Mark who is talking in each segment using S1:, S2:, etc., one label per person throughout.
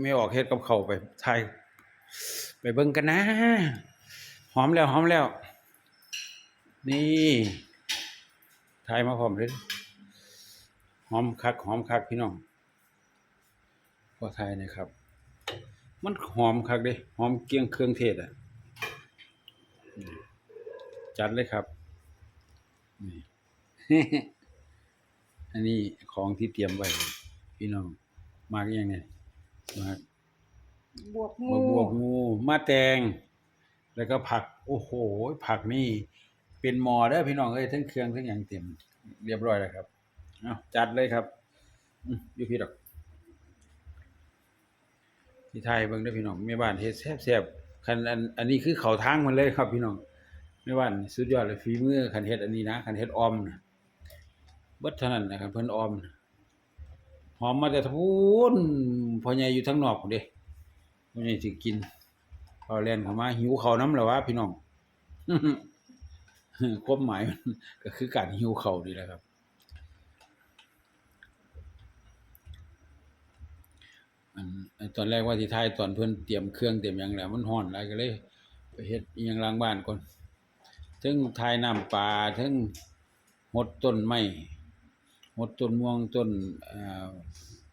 S1: ไม่ออกเฮ็ดกับเขาไปไทยไปเบิ่งกันนะ หอมแล้วหอมแล้ว นี่ไทยมาพร้อมเลยหอมคักหอมคักพี่น้องพอไทยนะครับ มันหอมคักเด้หอมเกรียงเครื่องเทศอะจัดเลยครับนี่อันนี้ของที่เตรียมไว้พี่น้องมากยังไง มาก
S2: บวก
S1: มะ
S2: งู
S1: บวบงูมาแตง แล้วก็ผัก โอ้โห ผักนี่ เป็นหมอเด้อพี่น้องเอ้ยทั้งเครื่องทั้งอย่างเต็ม เรียบร้อยแล้วครับเอาจัดเลยครับอืมอยู่พี่ดอกที่ไทยเบิ่งเด้อพี่น้องแม่บ้านเฮ็ดแซ่บๆคันอันอันนี้คือเขาทางมันเลยครับ พี่น้องแม่บ้านสุดยอดเลยฝีมือคันเฮ็ดอันนี้นะคันเฮ็ดออมนะเบิดเท่านั้นนะครับเพิ่นออมน่ะห อมมาแต่ทูนพ่อใหญ่อยู่ทางนอกเด้พ่อใหญ่สิกินเขาแล่นเข้ามา หิวเขาน้ำแล้ววะพี่น้องความหมายก็คือการหิวเขาวนี่แหละครับ อันตอนแรกว่าสิถ่ายตอนเพิ่อนเตรียมเครื่องเตรียมหยังแล้วมันร้อนหลายก็เลยไปเฮ็ดยังล้างบ้านก่อนถึงถ่ายน้ำปลาถึงหดต้นไม้ หดต้นม่วงต้นอ่อ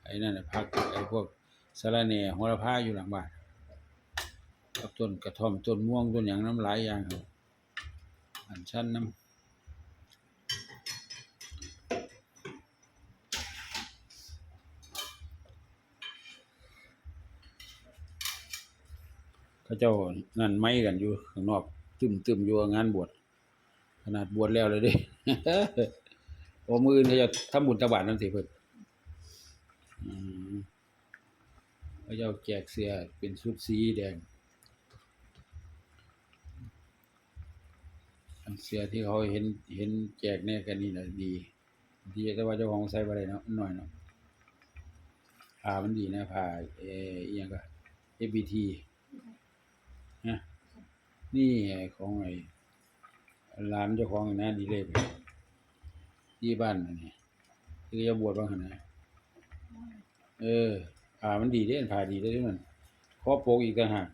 S1: ไอ้นั่นผักไอ้พวกสะระแหน่โหระพาอยู่หลังบ้านต้นกระท่อมต้นม่วงต้นหยังน้ำหลายอย่างครับอันชั้นน้ำเขาเจ้านั่นไม้กันอยู่ข้างนอกตึมตึมอยู่งานบวชขนาดบวชแล้วเลยดิ โอ้มือนี่เขาจะทำบุญตะบาทนั่นสิเพิ่นอืมเขาเจ้าแจกเสื้อเป็นชุดสีแดงอันเสื้อที่เขาเห็นเห็นแจกเนี่ยกันนี่แหละดีดีแต่ว่าเจ้าของใส่บ่ได้เนาะหน่อยเนาะผ้ามันดีนะผ้าเอออียงก็ ABT นะนี่ของไอ้ร้านเจ้าของนะดีเลย ที่บ้านนี่ที่จะบวชบ้างนะเออผ่ามันดีเด้ผ่าดีเด้อมันครอบโปกอีกต่างหาก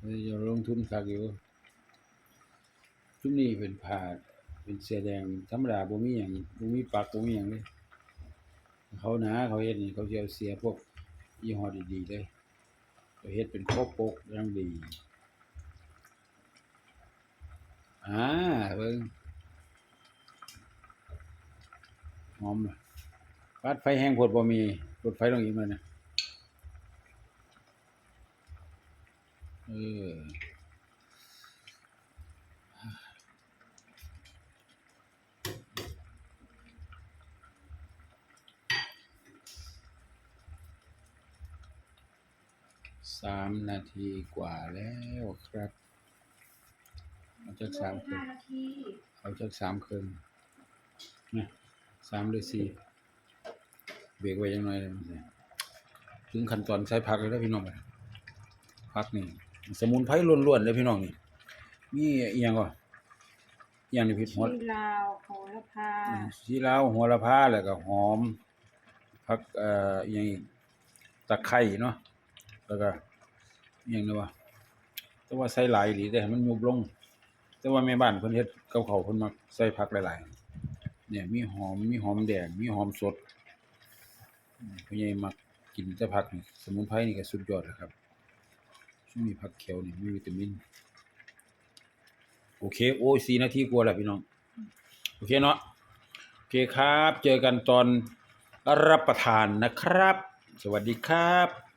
S1: เอออย่าลงทุนคักอยู่ชุดนี้เป็นผ้าเป็นเสื้อแดงธรรมดาบ่มีหยังบ่มีปักบ่มีหยังเลยเขาหนะเขาเฮ็ดนี่เขาสิเอาเสียพวกยี่ห้อดีๆเลยเฮ็ดเป็นครบปกอย่างดีอ่าเบิ่ง หอมล่ะปัดไฟแห้งโพดบ่มีรถไฟลงอีกแล้วนะเออสามนาทีกว่าแล้วครับ เอาจากสามครึ่ง
S2: ห้านาที
S1: เอาจากสามครึ่งนะ สามหรือสี่เบรกไว้ยังน้อยเลยมันสิถึงขั้นตอนใช้ผักเลยนะพี่น้องผักนี่สมุนไพรล้วนๆเลยพี่น้องนี่มีอีหยังก่อนอหย่างนี้พี่หัว
S2: ชีลาวโหระพา
S1: ชีลาวหัวละพาแล้วก็หอมผักเอ่ออหย่างอีกตะไคร้เนาะแล้วก็อหย่างนี้ว่าแต่ว่าใส่หลายอีหลีแต่ให้มันยุบลง แต่ว่าแม่บ้านเพิ่นเฮ็ดกับข้าวเพิ่นมักใส่ผักหลายๆ เนี่ยมีหอมมีหอมแดงมีหอมสดอืมผู้ใหญ่มักกินแต่ผักนี่สมุนไพรนี่ก็สุดยอดแล้วครับช่วงนี้ผักเขียวนี่มีวิตามิน โอเค โอ้ย4นาทีกว่าแล้วพี่น้อง โอเคเนาะโอเคครับ เจอกันตอนรับประทานนะครับ สวัสดีครับ